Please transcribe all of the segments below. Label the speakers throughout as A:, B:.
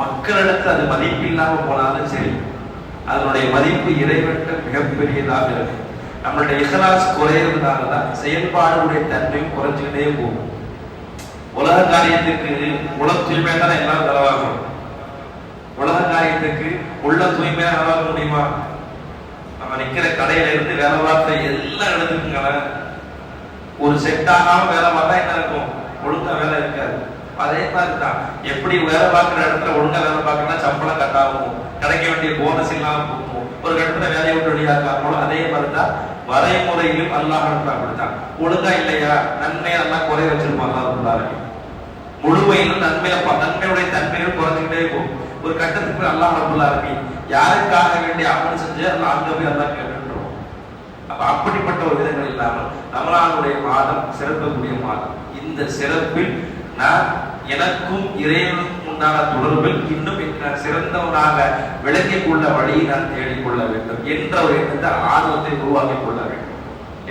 A: மக்களிடத்தில் அது மதிப்பு இல்லாமல் போனாலும் சரி அதனுடைய மதிப்பு இறைவன்ட்ட மிகப்பெரியதாக இருக்கு நம்மளுடைய இசலாஸ் குறையிறதுனால தான் செயல்பாடுடைய தன்மையும் குறைஞ்சுக்கிட்டே போகும். உலக காரியத்துக்கு உல தூய்மையாக தானே எல்லாரும் செலவாகும். உலக காரியத்துக்கு உள்ள தூய்மையாக செலவாக முடியுமா? நம்ம நிக்கிற கடையில இருந்து வேலை பார்த்த எல்லா இடத்துக்குங்களேன் ஒரு செட் ஆகாம வேலை பார்த்தா என்ன இருக்கும்? ஒழுங்கா வேலை இருக்காது. அதே மாதிரி தான் எப்படி வேலை பார்க்குற இடத்துல ஒழுங்கா வேலை பார்க்கணும்னா சம்பளம் கட்டாகும் கிடைக்க வேண்டிய போனஸ் இல்லாமல் போகும் ஒரு கட்டத்துல வேலையை விட்டு வெளியாக்காமலும் அதே மாதிரி தான் வரைமுறையிலும் அல்லாஹ் அப்படித்தான் ஒழுங்கா இல்லையா? நன்மையை எல்லாம் குறைய வச்சிருப்பாங்க அல்லாஹ் முழுமையிலும் நன்மையில ப- நன்மையுடைய தன்மைகள் குறைஞ்சுக்கிட்டே போகும். ஒரு கட்டத்துக்கு அல்லாஹ் ரபுல்லா இருக்கு யாருக்காக வேண்டிய அமல் செஞ்சு அல்லாஹ் அங்க போய் அல்லா கேட்டுருவோம் அப்ப அப்படிப்பட்ட ஒரு விதங்கள் இல்லாமல் ரமலானுடைய மாதம் சிறக்கக்கூடிய மாதம். இந்த சிறப்பில் நான் எனக்கும் இறைவனுக்கும் உண்டான தொடர்பில் இன்னும் நான் சிறந்தவனாக விளங்கிக் கொள்ள வழியை நான் தேடிக்கொள்ள வேண்டும் என்ற ஒரு எண்ணத்தை ஆர்வத்தை உருவாக்கிக் கொள்ள வேண்டும்.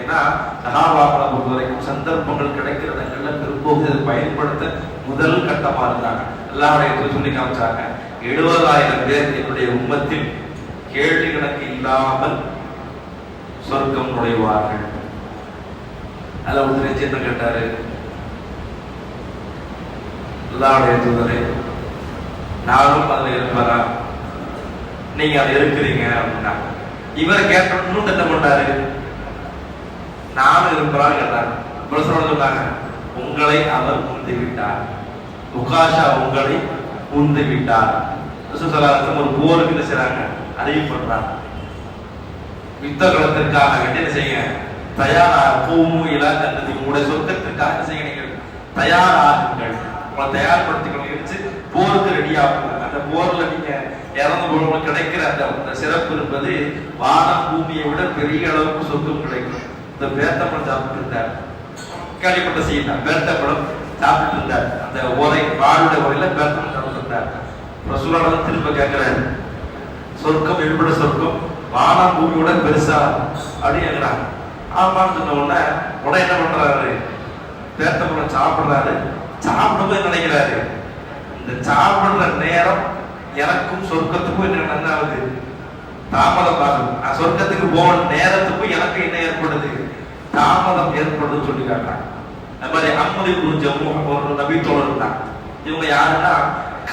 A: ஏன்னா சகாபாக்களை பொறுத்த வரைக்கும் சந்தர்ப்பங்கள் கிடைக்கிற இடங்கள்ல திருப்போது இதை பயன்படுத்த முதல் கட்டமா இருந்தாங்க. எல்லாருடைய சொல்லி காமிச்சாங்க. எழுபதாயிரம் பேர் என்னுடைய உம்மத்தில் கேள்வி கணக்கு இல்லாமல் சொர்க்கம் நுழைவார்கள். அதில் ஒருத்தர் என்ன கேட்டாரு? அல்லாவுடைய தூதரே நானும் அதில் இருப்பாரா நீங்க அதுல இருக்கிறீங்க அப்படின்னா இவர் கேட்ட இன்னும் என்ன பண்ணாரு நானும் இருப்பாரான்னு கேட்டாங்க பிரசனம் சொன்னாங்க உங்களை அவர் உந்து விட்டார். உகாஷா உங்களை உந்து விட்டார். ரசூலுல்லாஹி ஒரு போருக்கு என்ன செய்யறாங்க அறிவு பண்றாங்க. யுத்த களத்திற்காக வேண்டி என்ன செய்யுங்க? தயாரா பூமு இலா கண்டது உங்களுடைய சொர்க்கத்திற்காக என்ன செய்ய நீங்கள் தயாராகுங்கள். உங்களை தயார்படுத்திக்கணும் இருந்து போருக்கு ரெடி அந்த போர்ல நீங்க இறந்து போனவங்க கிடைக்கிற அந்த அந்த சிறப்பு என்பது வானம் பூமியை விட பெரிய அளவுக்கு சொர்க்கம் கிடைக்கும். இந்த பேத்தப்பழம் சாப்பிட்டு இருந்தார். கேள்விப்பட்ட செய்யலாம் பேத்தப்படம் சாப்பிட்டு இருந்தார். அந்த ஓரை வாழுடைய உரையில பேத்தப்பழம் சாப்பிட்டு இருந்தார். ரசூலாளர் திரும்ப கேட்கிறாரு. சொர்க்கம் எழுபட சொர்க்கம் வானம் பூமியோட பெருசா அப்படின்னு கேட்கிறாங்க. ஆமான்னு சொன்ன உடனே உடனே என்ன பண்றாரு? பேத்தப்பழம் சாப்பிடுறாரு. சாப்பிடும்போது நினைக்கிறாரு? இந்த சாப்பிடுற நேரம் எனக்கும் சொர்க்கத்துக்கும் என்ன என்ன ஆகுது தாமதம் ஆகுது. நான் சொர்க்கத்துக்கு போன நேரத்துக்கும் எனக்கு என்ன ஏற்படுது? தாமதம் ஏற்படுதுன்னு சொல்லி காட்டுறாங்க. அந்த மாதிரி அம்மதி குருஜமும் ஒரு தோழன் தான். இவங்க யாருன்னா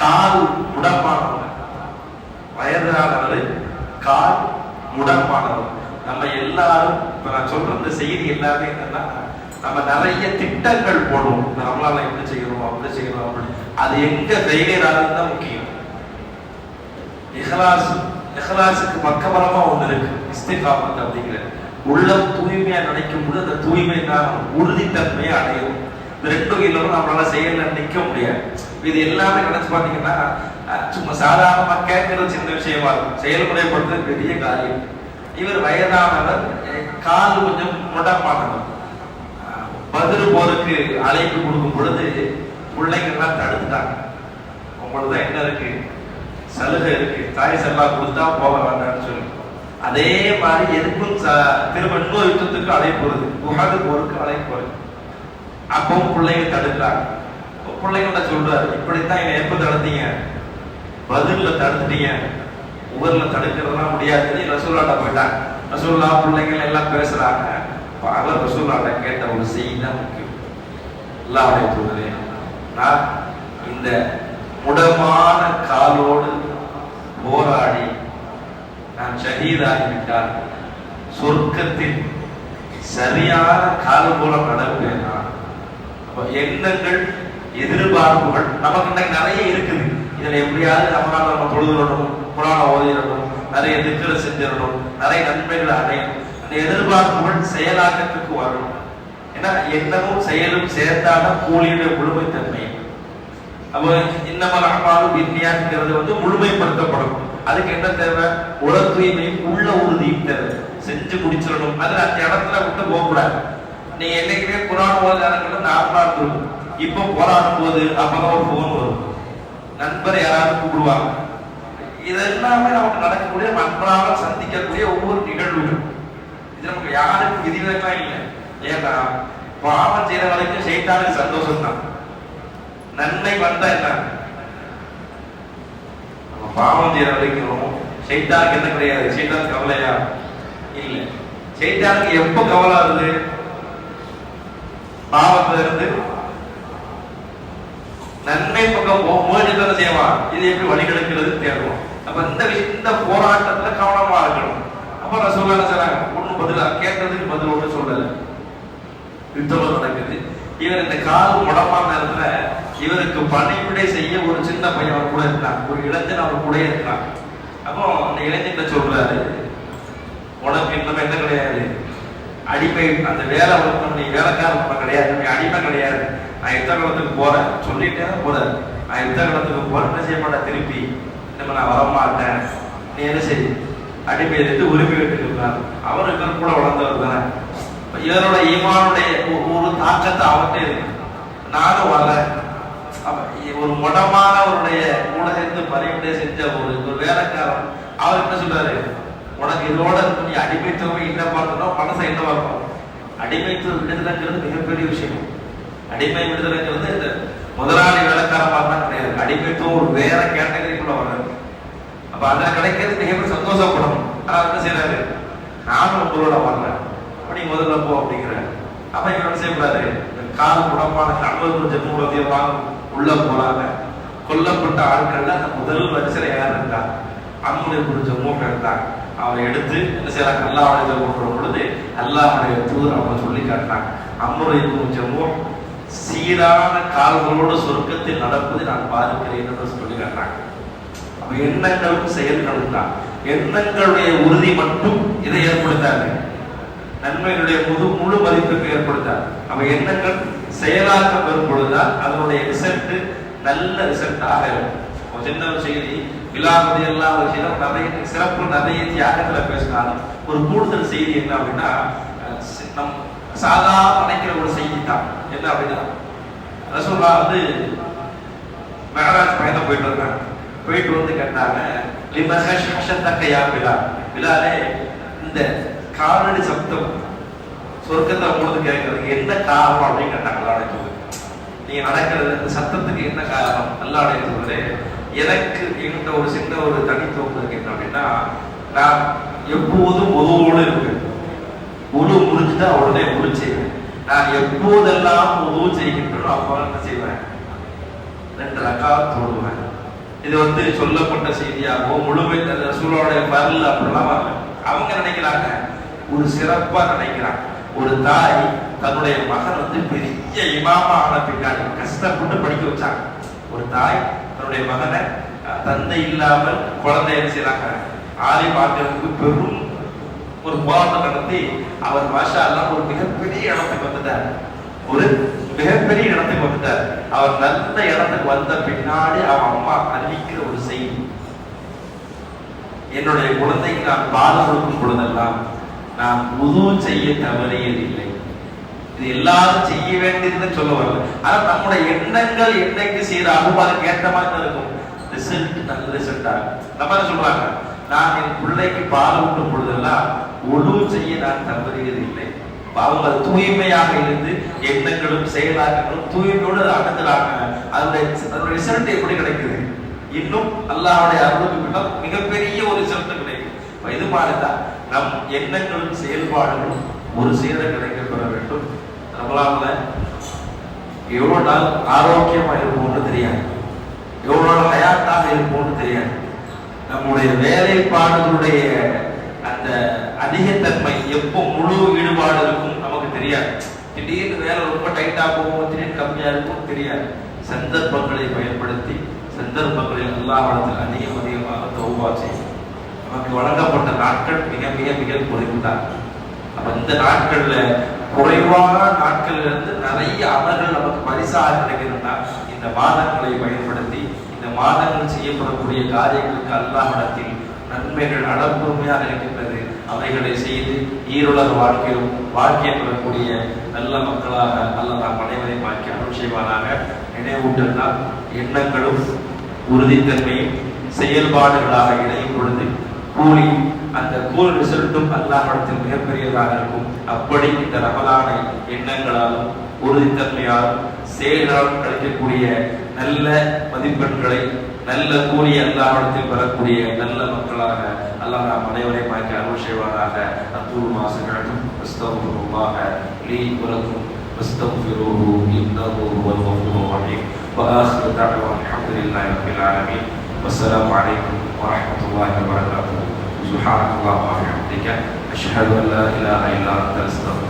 A: கால் முடமானவங்க வயதானவர் கால் முடமானவர் நம்ம எல்லாரும் இப்ப நான் சொல்ற இந்த செய்தி எல்லாமே என்னன்னா நம்ம நிறைய திட்டங்கள் போடுவோம். நம்மளால எப்படி செய்யணும் அப்படி செய்யணும் அப்படி. அது எங்க ஃபெயிலியர் ஆகுது தான் முக்கியம். இஹ்லாஸ் இஹ்லாஸுக்கு பக்கபலமா ஒண்ணு இருக்கு. இஸ்திகாமத் அப்படிங்கிற. உள்ளம் தூய்மையா நினைக்கும் போது அந்த தூய்மை தான் உறுதித்தன்மையை அடையும். இந்த ரெண்டும் இல்லாம நம்மளால செயல்ல நிக்க முடியாது. இது எல்லாமே நினைச்சு பாத்தீங்கன்னா சும்மா சாதாரணமா கேட்கறது சின்ன விஷயமா இருக்கும். செயல்முறைப்படுத்துறது பெரிய காரியம். இவர் வயதானவர் கால் கொஞ்சம் முடமானவர் பதில் போருக்கு அழைப்பு கொடுக்கும் பொழுது பிள்ளைங்கள்லாம் தடுத்தாங்க உங்களுக்கு என்ன இருக்கு? சலுகை இருக்கு. தாய் செல்லா கொடுத்தா போக வேண்டாம்னு சொல்லி. அதே மாதிரி எதுக்கும் ச- திரும்ப இன்னொரு யுத்தத்துக்கு அழைப்பு வருது உகாது போருக்கு அழைப்பு வருது அப்பவும் பிள்ளைங்க தடுக்கிறாங்க. அப்ப பிள்ளைங்கள்ட்ட சொல்றாரு? இப்படித்தான் என்னை எப்ப தடுத்தீங்க? பதில்ல தடுத்துட்டீங்க. ஊர்ல தடுக்கிறதுலாம் முடியாது ரசூல்லாட்ட போயிட்டாங்க. ரசூல்லா பிள்ளைங்க எல்லாம் பேசுறாங்க. அப்ப அவர் ரசூல்லாட்ட கேட்ட ஒரு செய்தி தான் முக்கியம் எல்லாருடைய தூதரே நான் இந்த முடமான காலோடு போராடி நான் ஷஹீதாகிவிட்டால் சொர்க்கத்தில் சரியான கால் போல நடப்பேனா அப்போ எண்ணங்கள் எதிர்பார்ப்புகள் நமக்கு இன்னைக்கு நிறைய இருக்குது இதில் எப்படியாவது நம்மளால் நம்ம தொழுதுடணும் புராணம் ஓதிடணும் நிறைய திட்டங்களை செஞ்சிடணும் நிறைய நன்மைகளை அடையணும் அந்த எதிர்பார்ப்புகள் செயலாக்கத்துக்கு வரணும். ஏன்னா எண்ணமும் செயலும் சேர்த்தாதான் கூலியுடைய முழுமைத்தன்மை. அப்போ இன்னமல் அமாலும் விண்ணியாங்கிறது வந்து முழுமைப்படுத்தப்படும். அதுக்கு என்ன தேவை? உல தூய்மையும் உள்ள உறுதியும் தேவை. செஞ்சு முடிச்சிடணும். அதுல அந்த இடத்துல விட்டு போகக்கூடாது. நீ என்னைக்குமே புராண ஓதாரங்கள் நார்மலா இருக்கும். இப்போ போராடும் போது அப்பதான் ஒரு போன் வரும். நண்பர் யாராவது கூப்பிடுவாங்க. இதெல்லாமே நமக்கு நடக்கக்கூடிய நண்பராக சந்திக்கக்கூடிய ஒவ்வொரு நிகழ்வுகள். இது நமக்கு யாருக்கும் விதிவிலக்கெல்லாம் இல்லை. ஏன்னா பாவம் செய்யற வரைக்கும் செய்தாலும் சந்தோஷம் தான் நன்மை வந்தா என்ன? நம்ம பாவம் செய்யற வரைக்கும் செய்தாருக்கு என்ன கிடையாது? செய்தாருக்கு கவலையா? இல்ல. செய்தாருக்கு எப்ப கவலை வருது? பாவத்துல இருந்து நன்மை பக்கம் முயற்சி என்ன செய்வான். இது எப்படி வழிகெடுக்கிறது? தேடுவோம் அப்ப இந்த இந்த போராட்டத்துல கவனமா இருக்கணும். அப்ப நான் சொல்ல சொல்றாங்க ஒண்ணு பதிலா கேட்டதுக்கு பதில் ஒண்ணு சொல்லல. யுத்தம் நடக்குது. இவர் இந்த கால் முடமான நேரத்துல இவருக்கு பணிவிடை செய்ய ஒரு சின்ன பையன் அவர் கூட இருந்தான். ஒரு இளைஞன் அவர் கூட இருந்தான். அப்போ அந்த இளைஞன் சொல்றாரு? உனக்கு இன்னும் என்ன கிடையாது. அடிமை அந்த வேலை வந்து நீ வேலைக்காரன் கிடையாது. நீ அடிமை கிடையாது. நான் யுத்த காலத்துக்கு போறேன். தான் போறேன் நான் யுத்த காலத்துக்கு போறேன். என்ன செய்ய மாட்டேன்? திருப்பி. நம்ம நான் வரமாட்டேன். நீ என்ன செய்ய? அடிமை எடுத்து உரிமை விட்டுருக்கான் அவர் இவர் கூட வளர்ந்தவர் தானே. இவரோட ஈமானுடைய ஒரு தாக்கத்தை அவர்கிட்ட இருக்கு. நானும் வரல. ஒரு முடமானவருடைய கூட சேர்ந்து பணிவிடை செஞ்ச ஒரு ஒரு வேலைக்காரன் அவர் என்ன சொல்றாரு? உனக்கு இதோட கொஞ்சம் நீ அடிமைத்துவம் என்ன பார்க்கணும் மனசை என்ன பார்க்கணும்? அடிமைத்துவ விடுதலைங்கிறது மிகப்பெரிய விஷயம். அடிமை விடுதலைங்கிறது இந்த முதலாளி வேலைக்காரன் தான் கிடையாது. அடிமைத்துவம் ஒரு வேற கேட்ட அப்ப கிடைக்கிறது மிகப்பெரிய சந்தோஷப்படணும்? ஆனா என்ன செய்யறாரு நானும் உங்களோட வர்றேன். அப்படி முதல்ல போ அப்படிங்கிறேன் அப்ப இவர் என்ன செய்யக்கூடாது? இந்த கால் குடமான கணவர் கொஞ்சம் மூலத்தையும் வாங்க உள்ள போறாங்க. கொல்லப்பட்ட ஆட்கள்ல அந்த முதல் வரிசையில யார் இருந்தா? அம்முடைய குறிச்ச மூட்டை இருந்தாங்க அவரை எடுத்து என்ன செய்யறாங்க? அல்லாவுடைய கொண்டு பொழுது அல்லாவுடைய தூதர் அவங்க சொல்லி காட்டினாங்க அம்முடைய குறிச்சமோ சீரான கால்களோடு சொர்க்கத்தில் நடப்பதை நான் பாதிக்கிறேன் என்று சொல்லி காட்டினாங்க எண்ணங்களும் செயல்களும் தான். எண்ணங்களுடைய உறுதி மட்டும் இதை ஏற்படுத்தாது. நன்மைகளுடைய முழு முழு மதிப்புக்கு ஏற்படுத்தாது. அவன் எண்ணங்கள் செயலாக்கம் வரும் பொழுதுதான் அதனுடைய ரிசல்ட் நல்ல ரிசல்ட்டாக இருக்கும். ஒரு சின்ன ஒரு செய்தி விழாபதி எல்லா விஷயம் நிறைய சிறப்பு நிறைய தியாகத்துல பேசினாலும் ஒரு கூடுதல் செய்தி என்ன அப்படின்னா நம் சாதாரண நினைக்கிற ஒரு செய்தி தான். என்ன அப்படின்னா ரசோல்லா வந்து மெகராஜ் பயணம் போயிட்டு இருக்காங்க போயிட்டு வந்து கேட்டாங்க லிமஹஷத்தக்கையா விழா பிலாலே இந்த காலடி சப்தம் சொர்க்கத்தை உங்களுக்கு கேட்கறதுக்கு என்ன காரணம் அப்படின்னு கேட்டாங்க அல்லாடைய தூதர். நீங்க நடக்கிறது இந்த சத்தத்துக்கு என்ன காரணம்? அல்லாடைய தூதரே எனக்கு என்கிட்ட ஒரு சின்ன ஒரு தனித்துவம் இருக்கு. என்ன அப்படின்னா நான் எப்போதும் உதவோடு இருப்பேன். உரு முறிஞ்சுட்டா உடனே உரு செய்வேன். நான் எப்போதெல்லாம் உதவு செய்கின்றனோ அப்போ என்ன செய்வேன்? ரெண்டு ரக்கா தொழுவேன். இது வந்து சொல்லப்பட்ட செய்தியாகவோ முழுமை ரசூலோடைய வரல அப்படிலாம் வரல. அவங்க நினைக்கிறாங்க ஒரு சிறப்பா நினைக்கிறாங்க. ஒரு தாய் தன்னுடைய மகன் வந்து பெரிய இமாமா ஆன பின்னாடி கஷ்டப்பட்டு படிக்க வச்சாங்க. ஒரு தாய் தன்னுடைய மகனை தந்தை இல்லாமல் குழந்தைய செய்யறாங்க ஆலி பார்க்கறதுக்கு பெரும் ஒரு போராட்டம் நடத்தி அவர் மாஷா எல்லாம் ஒரு மிகப்பெரிய இடத்துக்கு வந்துட்டார். ஒரு மிகப்பெரிய இடத்துக்கு வந்துட்டார். அவர் நல்ல இடத்துக்கு வந்த பின்னாடி அவன் அம்மா அறிவிக்கிற ஒரு செய்தி. என்னுடைய குழந்தைக்கு நான் பால் கொடுக்கும் பொழுதெல்லாம் நான் உது செய்ய தவறியதில்லை. இது எல்லாரும் செய்ய வேண்டியதுன்னு சொல்ல வரல. ஆனா நம்முடைய எண்ணங்கள் என்னைக்கு சீராகும் அதுக்கு ஏற்ற மாதிரி இருக்கும். ரிசல்ட் நல்ல ரிசல்ட்டா நம்ம என்ன சொல்றாங்க. நான் என் பிள்ளைக்கு பால் ஊட்டும் பொழுதெல்லாம் ஒழு செய்ய நான் தவறியதில்லை. அவங்க அது தூய்மையாக இருந்து எண்ணங்களும் செயலாக்கங்களும் தூய்மையோடு அதை அணுகுறாங்க அதனுடைய அதனுடைய ரிசல்ட் எப்படி கிடைக்குது? இன்னும் அல்லாவுடைய அருளுக்கு பின்னால் மிகப்பெரிய ஒரு ரிசல்ட் கிடைக்கும். இது மாதிரிதான் நம் எண்ணங்களும் செயல்பாடுகளும் ஒரு சேர கிடைக்கப்பெற வேண்டும். நம்மளால எவ்வளவு நாள் ஆரோக்கியமா இருப்போம்னு தெரியாது. எவ்வளவு நாள் ஹயாத்தாக இருப்போம்னு தெரியாது. நம்முடைய வேலைப்பாடுகளுடைய அந்த அதிகத்தன்மை எப்போ முழு ஈடுபாடு இருக்கும் நமக்கு தெரியாது. திடீர்னு வேலை ரொம்ப டைட்டா போகும் திடீர்னு கம்மியா இருக்கும் தெரியாது. சந்தர்ப்பங்களை பயன்படுத்தி சந்தர்ப்பங்களில் அல்லாஹ்விடத்தில் அதிகம் அதிகமாக தொகுவா செய்யும். நமக்கு வழங்கப்பட்ட நாட்கள் மிக மிக மிக குறைவுதான். அப்ப இந்த நாட்கள்ல குறைவான நாட்கள்ல இருந்து நிறைய அமல்கள் நமக்கு பரிசாக கிடைக்கிறதுனா இந்த மாதங்களை பயன்படுத்தி இந்த மாதங்கள் செய்யப்படக்கூடிய காரியங்களுக்கு அல்லாஹ்விடத்தில் நன்மைகள் அளப்பூர்மையாக இருக்கின்றது. அவைகளை செய்து ஈருலக வாழ்க்கையிலும் வாழ்க்கையை பெறக்கூடிய நல்ல மக்களாக அல்ல நாம் அனைவரை வாழ்க்கை அருள் செய்வானாக. எண்ணங்களும் உறுதித்தன்மையும் செயல்பாடுகளாக இணையும் பொழுது கூலி அந்த கூல் ரிசல்ட்டும் அல்லாஹிடத்தில் மிகப்பெரியதாக இருக்கும். அப்படி இந்த ரமலான எண்ணங்களாலும் உறுதித்தன்மையாலும் செயல்களாலும் கிடைக்கக்கூடிய நல்ல மதிப்பெண்களை நல்ல கூலி அல்லாஹிடத்தில் பெறக்கூடிய நல்ல மக்களாக அல்லாஹ் நாம் அனைவரையும் ஆக்கி அருள் செய்வானாக அத்தூர் மாசுகளும் அஸ்தகுல்லாஹ லீ வலக்கும் واستغفروه انه هو الغفور الرحيم واخر دعوانا الحمد لله رب العالمين والسلام عليكم ورحمه الله وبركاته سبحانك اللهم وبحمدك اشهد ان لا اله الا انت استغفرك واتوب